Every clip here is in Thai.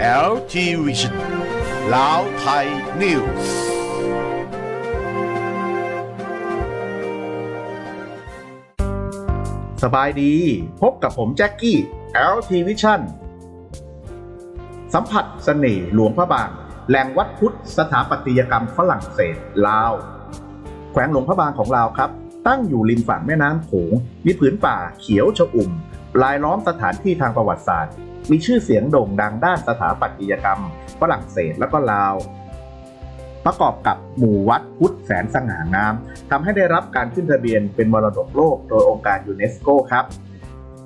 LT Vision ลาวไทยนิวส์สบายดี พบกับผมแจ็คกี้ LT Vision สัมผัสเสน่ห์หลวงพระบาง แหล่งวัดพุทธสถาปัตยกรรมฝรั่งเศสลาว แขวงหลวงพระบางของเราครับ ตั้งอยู่ริมฝั่งแม่น้ำโขง มีผืนป่าเขียวชอุ่ม ลายล้อมสถานที่ทางประวัติศาสตร์ มีชื่อเสียงโด่งดังด้านสถาปัตยกรรม ฝรั่งเศสและก็ลาว ประกอบกับหมู่วัดพุทธแสนสง่างามทำให้ได้รับการขึ้นทะเบียนเป็นมรดกโลกโดยองค์การยูเนสโกครับ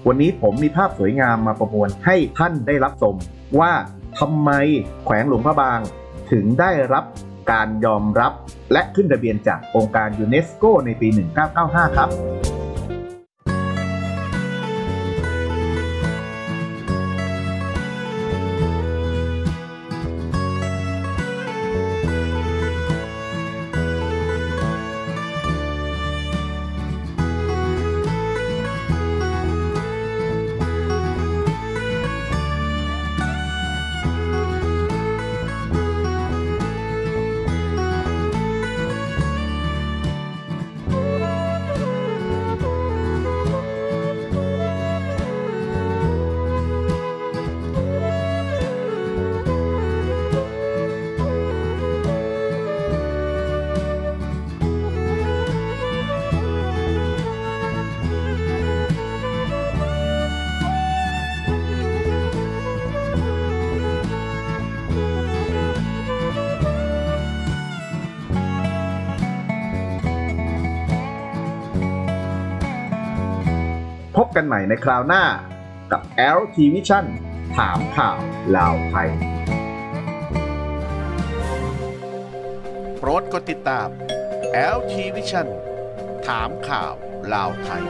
วันนี้ผมมีภาพสวยงามมาประมวลให้ท่านได้รับชมว่าทำไมแขวงหลวงพระบางถึงได้รับการยอมรับและขึ้นทะเบียนจากองค์การยูเนสโกในปี 1995 ครับ พบกันใหม่ในคราวหน้ากับ LT Vision ถามข่าวลาวไทย โปรดกดติดตาม LT Vision ถามข่าวลาวไทย